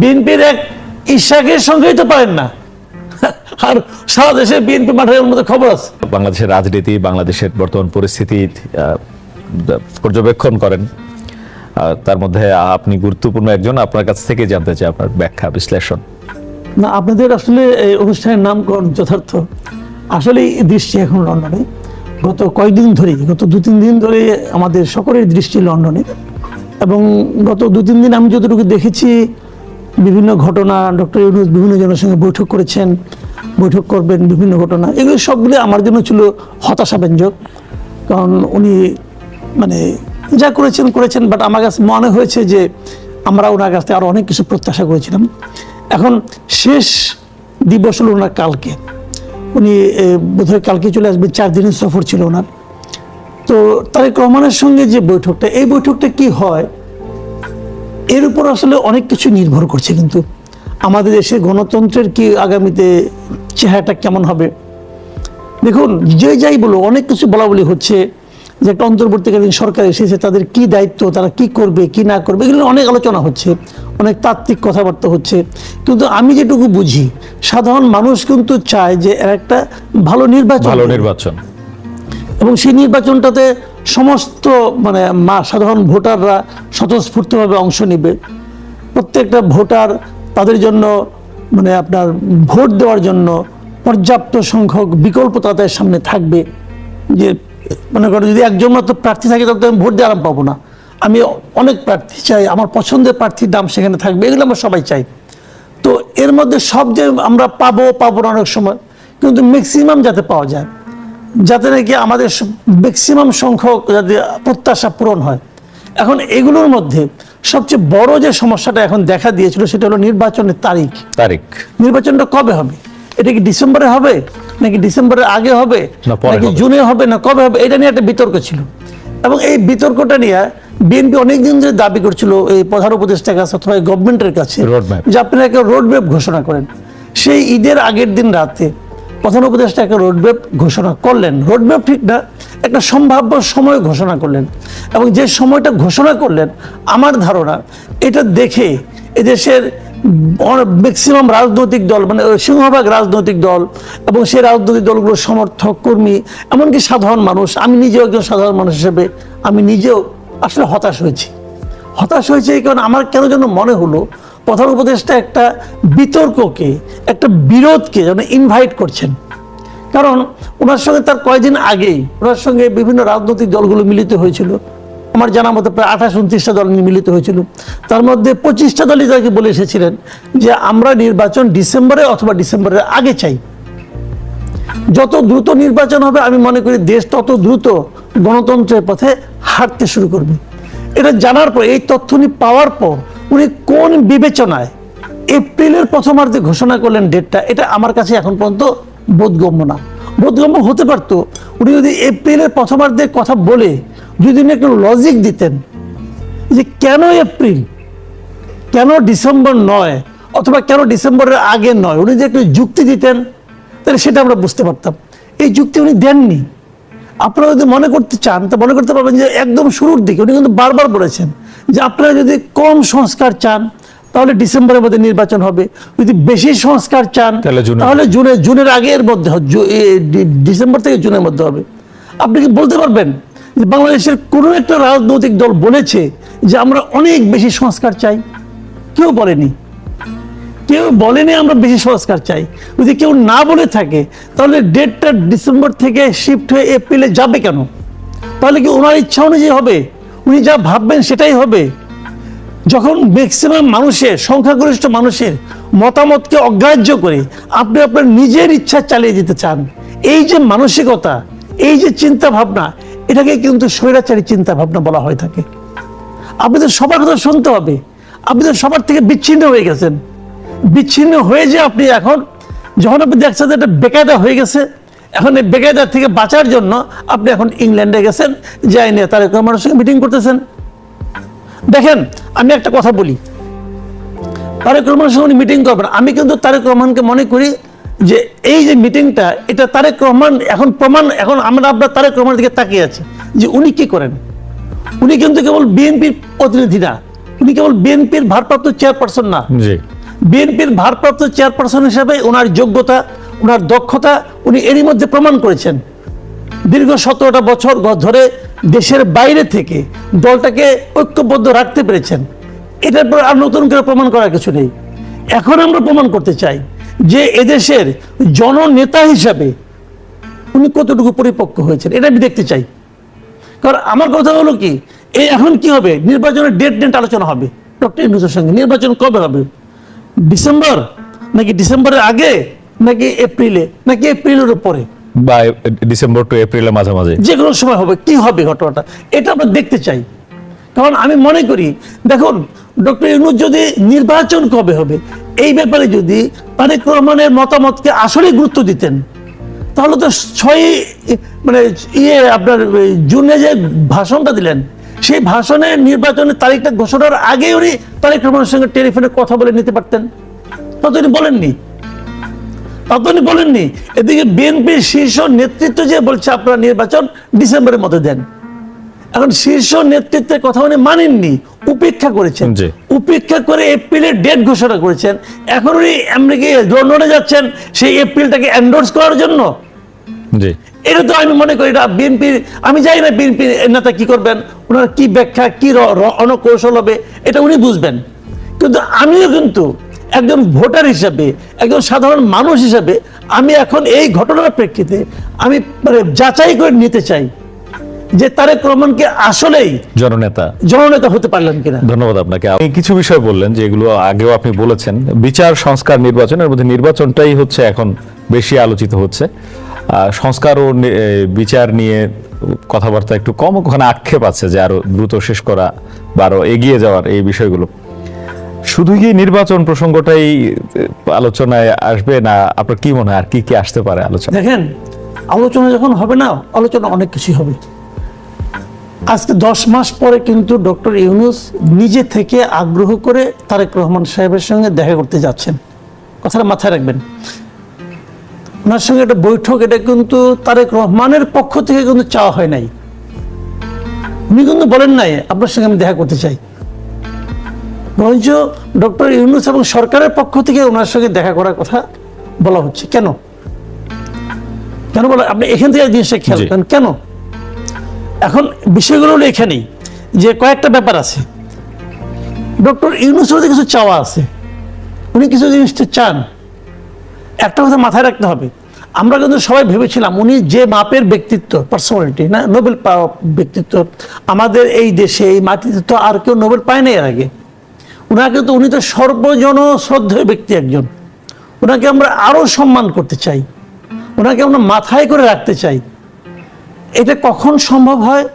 বিএনপির এক ইশাকের সঙ্গেই তো পারেন না। আর সারা দেশে বিএনপি মাঠের মধ্যে খবর আছে। বাংলাদেশের রাজনীতি বাংলাদেশের বর্তমান পরিস্থিতি পর্যবেক্ষণ করেন। তার মধ্যে আপনি গুরুত্বপূর্ণ একজন আপনার কাছ থেকে জানতে চাই আপনার ব্যাখ্যা বিশ্লেষণ। না আপনাদের আসলে এই অনুষ্ঠানের নামকরণ যথার্থ। আসলে দৃষ্টি এখন লন্ডনে। গত কয়েকদিন ধরে গত দু তিন দিন ধরে আমাদের সকলের দৃষ্টি লন্ডনে। এবং গত দু তিন দিন আমি যতটুকু দেখেছি বিভিন্ন ঘটনা, ডক্টর ইউনুস বিভিন্ন জনের সঙ্গে বৈঠক করেছেন, বৈঠক করবেন বিভিন্ন ঘটনা। এগুলো সবগুলো আমার জন্য ছিল হতাশাব্যঞ্জক। কারণ উনি মানে যা করেছেন করেছেন বাট আমার কাছে মনে হয়েছে যে আমরা ওনার কাছ থেকে আরও অনেক কিছু প্রত্যাশা করেছিলাম। এখন শেষ দিবস হলো ওনার কালকে। উনি বোধহয় কালকে চলে আসবেন, চার দিনের সফর ছিল ওনার। তো তারেক রহমানের সঙ্গে যে বৈঠকটা, এই বৈঠকটা কি হয়? এর উপর আসলে অনেক কিছু নির্ভর করছে কিন্তু আমাদের দেশে গণতন্ত্রের কি আগামীতে চেহারাটা কেমন হবে? দেখুন যে যাই বলো অনেক কিছু বলা বলি হচ্ছে যে একটা অন্তর্বর্তীকালীন সরকার এসেছে তাদের কি দায়িত্ব তারা কি করবে কি না করবে এগুলো অনেক আলোচনা হচ্ছে অনেক তাত্ত্বিক কথাবার্তা হচ্ছে। কিন্তু আমি যেটুকু বুঝি সাধারণ মানুষ কিন্তু চায় যে একটা ভালো নির্বাচন ভালো নির্বাচন। এবং সেই নির্বাচনটাতে সমস্ত মানে মা, সাধারণ ভোটাররা স্বতঃস্ফূর্তভাবে অংশ নেবে। প্রত্যেকটা ভোটার তাদের জন্য মানে আপনার ভোট দেওয়ার জন্য পর্যাপ্ত সংখ্যক বিকল্প তাদের সামনে থাকবে। যে, মনে করো, যদি একজন মাত্র প্রার্থী থাকে, তাহলে তো আমি ভোট দিয়ে আরাম পাবো না। আমি অনেক প্রার্থী চাই, আমার পছন্দের প্রার্থীর নাম সেখানে থাকবে, এগুলো আমরা সবাই চাই। তো এর মধ্যে সব যে আমরা পাবো পাবো না অনেক সময়, কিন্তু ম্যাক্সিমাম যাতে পাওয়া যায়। যাতে নাকি আমাদের ম্যাক্সিমাম সংখ্যক যাতে প্রত্যাশা পূরণ হয়। এখন এগুলোর মধ্যে সবচেয়ে বড় যে সমস্যাটা এখন দেখা দিয়েছিল সেটা হলো নির্বাচনের তারিখ। তারিখ। নির্বাচনটা কবে হবে? এটা কি ডিসেম্বরে হবে? নাকি ডিসেম্বরের আগে হবে? নাকি জুনে হবে? না কবে হবে? এটা নিয়ে একটা বিতর্ক ছিল। এবং এই বিতর্কটা নিয়ে বিএনপি অনেকদিন ধরে দাবি করছিল এই প্রধান উপদেষ্টার কাছে অথবা গভর্নমেন্টের কাছে। যে আপনারা একটা রোডম্যাপ ঘোষণা করেন। সেই ঈদের আগের দিন রাতে প্রধান উপদেষ্টা একটা রোডম্যাপ ঘোষণা করলেন। রোডম্যাপ ঠিক না, একটা সম্ভাব্য সময় ঘোষণা করলেন। এবং যে সময়টা ঘোষণা করলেন, আমার ধারণা এটা দেখে এদেশের ম্যাক্সিমাম রাজনৈতিক দল মানে সিংহভাগ রাজনৈতিক দল এবং সেই রাজনৈতিক দলগুলোর সমর্থক, কর্মী, এমনকি সাধারণ মানুষ, আমি নিজেও একজন সাধারণ মানুষ হিসেবে, আমি নিজেও আসলে হতাশ হয়েছি। হতাশ হয়েছে এই কারণে আমার কেন যেন মনে হলো প্রধান উপদেষ্টা একটা বিতর্ককে, একটা বিরোধকে যেন ইনভাইট করছেন। কারণ ওনার সঙ্গে তার কয়েকদিন আগেই, ওনার সঙ্গে বিভিন্ন রাজনৈতিক দলগুলো মিলিত হয়েছিল। আমার জানা মতো প্রায় আঠাশ, উনত্রিশটা দল মিলিত হয়েছিল। তার মধ্যে পঁচিশটা দলই তাকে বলে এসেছিলেন যে, আমরা নির্বাচন ডিসেম্বরে অথবা ডিসেম্বরের আগে চাই। যত দ্রুত নির্বাচন হবে, আমি মনে করি দেশ তত দ্রুত গণতন্ত্রের পথে হাঁটতে শুরু করবে। এটা জানার পর, এই তথ্য পাওয়ার পর উনি কোন বিবেচনায় এপ্রিলের প্রথমার্ধে ঘোষণা করলেন ডেটটা, এটা আমার কাছে এখন পর্যন্ত বোধগম্য না। বোধগম্য হতে পারতো, উনি যদি এপ্রিলের প্রথমার্ধে কথা বলে যদি উনি একটু লজিক দিতেন যে কেন এপ্রিল, কেন ডিসেম্বর নয়, অথবা কেন ডিসেম্বরের আগে নয়, উনি যে একটু যুক্তি দিতেন, তাহলে সেটা আমরা বুঝতে পারতাম। এই যুক্তি উনি দেননি। আপনারা যদি মনে করতে চান, তা মনে করতে পারবেন যে একদম শুরুর দিকে উনি কিন্তু বারবার বলেছেন যে আপনারা যদি কম সংস্কার চান তাহলে ডিসেম্বরের মধ্যে নির্বাচন হবে। যদি বেশি সংস্কার চান তাহলে জুনে। তাহলে জুনে জুনের আগের মধ্যে ডিসেম্বর থেকে জুনের মধ্যে হবে। আপনি কি বলতে পারবেন যে বাংলাদেশের কোনো একটা রাজনৈতিক দল বলেছে যে আমরা অনেক বেশি সংস্কার চাই? কেউ বলেনি। কেউ বলেনি আমরা বেশি সংস্কার চাই। যদি কেউ না বলে থাকে তাহলে ডেটটা ডিসেম্বর থেকে শিফট হয়ে এপ্রিলে যাবে কেন? তাহলে কি ওনার ইচ্ছা অনুযায়ী হবে? উনি যা ভাববেন সেটাই হবে। যখন ম্যাক্সিমাম মানুষের, সংখ্যাগরিষ্ঠ মানুষের মতামতকে অগ্রাহ্য করে আপনি আপনার নিজের ইচ্ছা চালিয়ে যেতে চান, এই যে মানসিকতা, এই যে চিন্তা ভাবনা এটাকে কিন্তু স্বৈরাচারী চিন্তা ভাবনা বলা হয়ে থাকে। আপনি তো সবার কথা শুনতে হবে। আপনি তো সবার থেকে বিচ্ছিন্ন হয়ে গেছেন। বিচ্ছিন্ন হয়ে যে আপনি এখন, যখন আপনি দেখছেন যে এটা বেকায়দা হয়ে গেছে এখন এই বেকায়দা থেকে বাঁচার জন্য আপনি এখন ইংল্যান্ডে গেছেন যাই নিয়ে তারেক রহমানের সঙ্গে মিটিং করতেছেন। দেখেন আমি একটা কথা বলি। তারেক রহমানের সঙ্গে উনি মিটিং করবেন। আমি কিন্তু তারেক রহমানকে মনে করি যে এই যে মিটিংটা এটা তারেক রহমান এখন প্রমাণ এখন আমরা আপনার তারেক রহমানের দিকে তাকিয়ে আছি যে উনি কি করেন। উনি কিন্তু কেবল বিএনপির প্রতিনিধি না। উনি কেবল বিএনপির ভারপ্রাপ্ত চেয়ারপারসন না। বিএনপির ভারপ্রাপ্ত চেয়ারপারসন হিসেবে ওনার যোগ্যতা ওনার দক্ষতা উনি এরই মধ্যে প্রমাণ করেছেন। দীর্ঘ সতেরোটা বছর ধরে দেশের বাইরে থেকে দলটাকে ঐক্যবদ্ধ রাখতে পেরেছেন। এটার পর আর নতুন করে প্রমাণ করার কিছু নেই। এখন আমরা প্রমাণ করতে চাই যে এদেশের জননেতা হিসাবে উনি কতটুকু পরিপক্ক হয়েছেন, এটা আমি দেখতে চাই। কারণ আমার কথা হলো কি এই এখন কি হবে? নির্বাচনের ডেট ডেট আলোচনা হবে। ডক্টর ইউনুসের সঙ্গে। নির্বাচন কবে হবে? ডিসেম্বর? নাকি ডিসেম্বরের আগে? নাকি এপ্রিলে? নাকি এপ্রিলের পরে বা ডিসেম্বর টু এপ্রিলের মাঝামাঝি। যে কোনো সময় হবে। কি হবে ঘটনাটা? এটা আমরা দেখতে চাই। কারণ আমি মনে করি দেখুন ডক্টর ইউনুস যদি নির্বাচন কবে হবে এই ব্যাপারে যদি তারেক রহমানের মতামতকে আসলে গুরুত্ব দিতেন তাহলে তো ছয় মানে ইয়ে আপনার জুনে যে ভাষণটা দিলেন সেই ভাষণে নির্বাচনের তারিখটা ঘোষণার আগে উনি তারেক রহমানের সঙ্গে টেলিফোনে কথা বলে নিতে পারতেন। তা তো উনি বলেননি। তা তো উনি বলেননি। এদিকে বিএনপির শীর্ষ নেতৃত্ব যে বলছে আপনারা নির্বাচন ডিসেম্বরের মধ্যে দেন। এখন শীর্ষ নেতৃত্বের কথা উনি মানেননি উপেক্ষা করেছেন। উপেক্ষা করে এপ্রিলের ডেট ঘোষণা করেছেন। এখন উনি আমেরিকা লন্ডনে যাচ্ছেন সেই এপ্রিলটাকে এন্ডোর্স করার জন্য। এটা তো আমি মনে করি এটা বিএনপির আমি জানি না বিএনপির নেতা কি করবেন ওনার কি ব্যাখ্যা কি অনকৌশল হবে এটা উনি বুঝবেন। কিন্তু আমিও কিন্তু একজন ভোটার হিসাবে একজন সাধারণ মানুষ হিসাবে আমি এখন এই ঘটনার প্রেক্ষিতে আমি মানে যাচাই করে নিতে চাই যে তারেক রহমানকে আসলেই জননেতা। জননেতা হতে পারলেন কিনা। ধন্যবাদ আপনাকে। আপনি কিছু বিষয় বললেন যে এগুলো আগেও আপনি বলেছেন। বিচার সংস্কার নির্বাচনের মধ্যে নির্বাচনটাই হচ্ছে এখন বেশি আলোচিত হচ্ছে। সংস্কার ও বিচার নিয়ে কথাবার্তা একটু কম ওখানে আক্ষেপ আছে যে আরও দ্রুত শেষ করা বা আরও এগিয়ে যাওয়ার এই বিষয়গুলো। শুধু কি নির্বাচন প্রসঙ্গটাই আলোচনায় আসবে না আপনার কি মনে হয় আর কি কি আসতে পারে আলোচনা? দেখেন, আলোচনা যখন হবে না, আলোচনা অনেক কিছু হবে। আজকে দশ মাস পরে কিন্তু ডক্টর ইউনুস নিজে থেকে আগ্রহ করে তারেক রহমান সাহেবের সঙ্গে দেখা করতে যাচ্ছেন। কথাটা মাথায় রাখবেন। ওনার সঙ্গে একটা বৈঠক, এটা কিন্তু তারেক রহমানের পক্ষ থেকে কিন্তু চাওয়া হয় নাই। উনি কিন্তু বলেন নাই, আপনার সঙ্গে আমি দেখা করতে চাই। বরঞ্চ ডক্টর ইউনুস এবং সরকারের পক্ষ থেকে ওনার সঙ্গে দেখা করার কথা বলা হচ্ছে। কেন? কেন বলে আপনি এখান থেকে জিনিসটা খেয়াল। করেন। কেন? এখন বিষয়গুলো হলো এখানেই যে কয়েকটা ব্যাপার আছে। ডক্টর ইউনুসের মধ্যে কিছু চাওয়া আছে। উনি কিছু জিনিসটা চান। একটা কথা মাথায় রাখতে হবে। আমরা কিন্তু সবাই ভেবেছিলাম উনি যে মাপের ব্যক্তিত্ব পার্সোনালিটি না? নোবেল পাওয়া ব্যক্তিত্ব। আমাদের এই দেশে এই মাটিতে তো আর কেউ নোবেল পায় না এর আগে। ওনাকে তো উনি তো সর্বজন শ্রদ্ধেয় ব্যক্তি একজন। ওনাকে আমরা আরও সম্মান করতে চাই। ওনাকে আমরা মাথায় করে রাখতে চাই। এটা কখন সম্ভব হয়?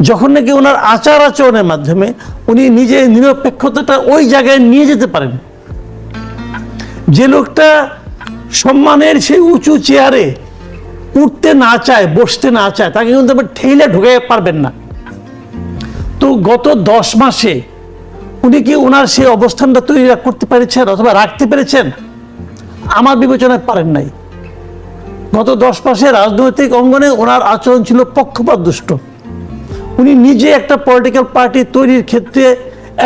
যখন নাকি ওনার আচার আচরণের মাধ্যমে উনি নিজে নিরপেক্ষতাটা ওই জায়গায় নিয়ে যেতে পারেন। যে লোকটা সম্মানের সেই উঁচু চেয়ারে উঠতে না চায়, বসতে না চায়, তাকে কিন্তু আপনি ঠেলে ঢুকে পারবেন না। তো গত দশ মাসে উনি কি ওনার সেই অবস্থানটা তৈরি করতে পেরেছেন অথবা রাখতে পেরেছেন? আমার বিবেচনায় পারেন নাই। গত দশ মাসে রাজনৈতিক অঙ্গনে ওনার আচরণ ছিল পক্ষপাত দুষ্ট। উনি নিজে একটা পলিটিক্যাল পার্টি তৈরির ক্ষেত্রে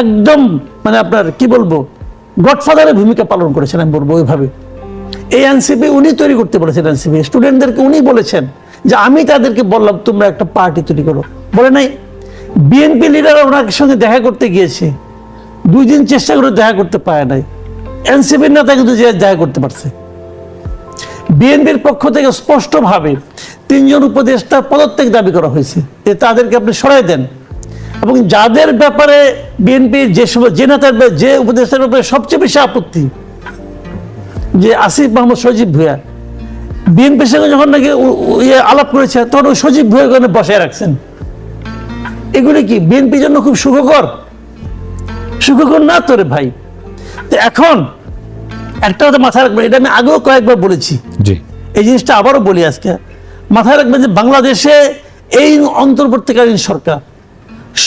একদম মানে আপনার কি বলব গডফাদারের ভূমিকা পালন করেছেন আমি বলব ওইভাবে। এই এনসিপি উনি তৈরি করতে বলেছেন এনসিপি স্টুডেন্টদেরকে উনি বলেছেন যে আমি তাদেরকে বললাম, তোমরা একটা পার্টি তৈরি করো। বলে নাই। বিএনপি লিডার ওনার সঙ্গে দেখা করতে গিয়েছে। দুই দিন চেষ্টা করে দেখা করতে পারে নাই। এনসিপির নেতা কিন্তু দেখা করতে পারছে। বিএনপির পক্ষ থেকে স্পষ্টভাবে তিনজন উপদেষ্টা পদত্যাগ দাবি করা হয়েছে। যে তাদেরকে আপনি সরাই দেন। এবং যাদের ব্যাপারে বিএনপির যে যে নেতার যে উপদেষ্টার ব্যাপারে সবচেয়ে বেশি আপত্তি, যে আসিফ মাহমুদ সজীব ভুয়া বিএনপির সঙ্গে যখন নাকি ইয়ে আলাপ করেছে, তখন ওই সজীব ওখানে বসায় রাখছেন। এগুলি কি? বিএনপির জন্য খুব সুখকর? সুখকর না তো রে ভাই? তো এখন একটা কথা মাথায় রাখবেন এটা আমি আগেও কয়েকবার বলেছি। জি। এই জিনিসটা আবারও বলি আজকে। মাথায় রাখবেন যে বাংলাদেশে এই অন্তর্বর্তীকালীন সরকার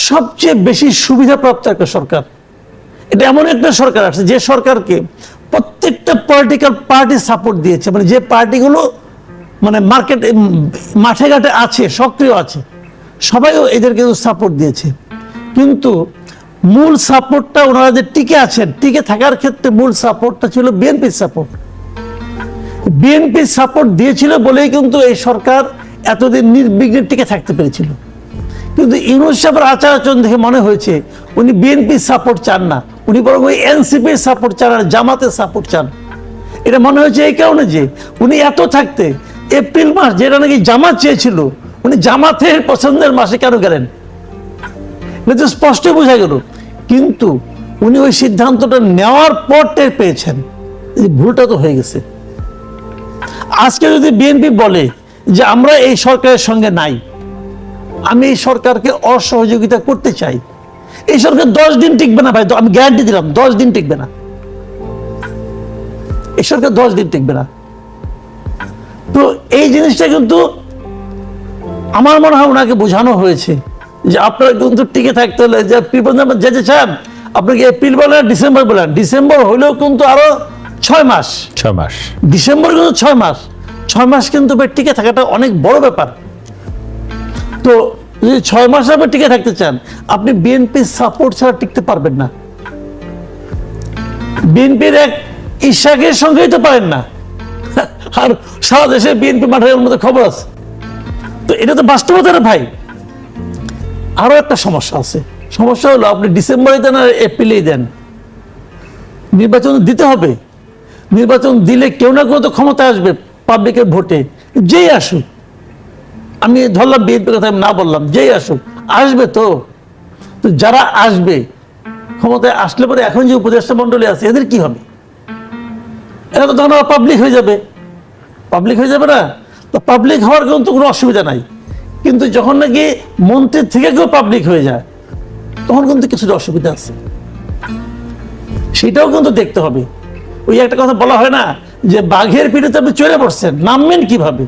সবচেয়ে বেশি সুবিধাপ্রাপ্ত একটা সরকার। এটা এমন একটা সরকার আছে যে সরকারকে প্রত্যেকটা পলিটিক্যাল পার্টি সাপোর্ট দিয়েছে। মানে যে পার্টিগুলো মানে মার্কেট মাঠে ঘাটে আছে সক্রিয় আছে সবাইও এদেরকে সাপোর্ট দিয়েছে। কিন্তু মূল সাপোর্টটা ওনারা যে টিকে আছেন, টিকে থাকার ক্ষেত্রে মূল সাপোর্টটা ছিল বিএনপির সাপোর্ট। বিএনপি সাপোর্ট দিয়েছিল বলেই কিন্তু এই সরকার এতদিন নির্বিঘ্নে টিকে থাকতে পেরেছিল। কিন্তু ইউনুস সাহেবের আচার আচরণ দেখে মনে হয়েছে, উনি বিএনপির সাপোর্ট চান না, উনি বরং ওই এনসিপির সাপোর্ট চান আর জামাতের সাপোর্ট চান। এটা মনে হয়েছে এই কারণে যে উনি এত থাকতে, এপ্রিল মাস যেটা নাকি জামাত চেয়েছিল, উনি জামাতের পছন্দের মাসে কেন গেলেন? স্পষ্ট বোঝা গেল। কিন্তু উনি ওই সিদ্ধান্তটা নেওয়ার পর টের পেয়েছেন। ভুলটা তো হয়ে গেছে। আজকে যদি বিএনপি বলে যে আমরা এই সরকারের সঙ্গে নাই, আমি এই সরকারকে অসহযোগিতা করতে চাই, এই সরকার দশ দিন টিকবে না ভাই আমি গ্যারান্টি দিলাম, দশ দিন টিকবে না। এই সরকার দশ দিন টিকবে না। তো এই জিনিসটা কিন্তু আমার মনে হয় ওনাকে বোঝানো হয়েছে। যে আপনার কিন্তু টিকে থাকতে হলে যে যে চান আপনাকে এপ্রিল বলেন ডিসেম্বর বলেন ডিসেম্বর হলেও কিন্তু আরও ছয় মাস। ছয় মাস। ডিসেম্বর কিন্তু ছয় মাস। ছয় মাস কিন্তু টিকে থাকাটা অনেক বড় ব্যাপার। তো যদি ছয় মাস আপনি টিকে থাকতে চান আপনি বিএনপির সাপোর্ট ছাড়া টিকতে পারবেন না। বিএনপির এক ইশাকের সঙ্গেই তো পারেন না। আর সারা দেশে বিএনপি মাঠের মধ্যে খবর আছে। তো এটা তো বাস্তবতা ভাই। আরও একটা সমস্যা আছে। সমস্যা হলো আপনি ডিসেম্বরে দেন আর এপ্রিলেই দেন। নির্বাচন দিতে হবে। নির্বাচন দিলে কেউ না কেউ তো ক্ষমতা আসবে পাবলিকের ভোটে। যেই আসুক। আমি ধরলাম বিএনপির কথা আমি না বললাম, যেই আসুক, আসবে তো। তো যারা আসবে, ক্ষমতায় আসলে পরে এখন যে উপদেষ্টা মন্ডলী আছে, এদের কি হবে? এরা তো তখন পাবলিক হয়ে যাবে। পাবলিক হয়ে যাবে না। তো পাবলিক হওয়ার কিন্তু কোনো অসুবিধা নাই। কিন্তু যখন নাকি মন্ত্রীর থেকে কেউ পাবলিক হয়ে যায় তখন কিন্তু কিছুটা অসুবিধা আছে। সেটাও কিন্তু দেখতে হবে। ওই একটা কথা বলা হয় না যে বাঘের পিঠে আপনি চলে পড়ছেন নামবেন কীভাবে?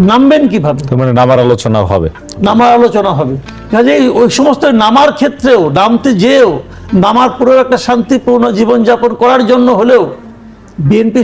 নামবেন কীভাবে? মানে নামার আলোচনা হবে। নামার আলোচনা হবে। কাজে ওই সমস্ত নামার ক্ষেত্রেও নামতে যেও নামার পুরো একটা শান্তিপূর্ণ জীবনযাপন করার জন্য হলেও বিএনপি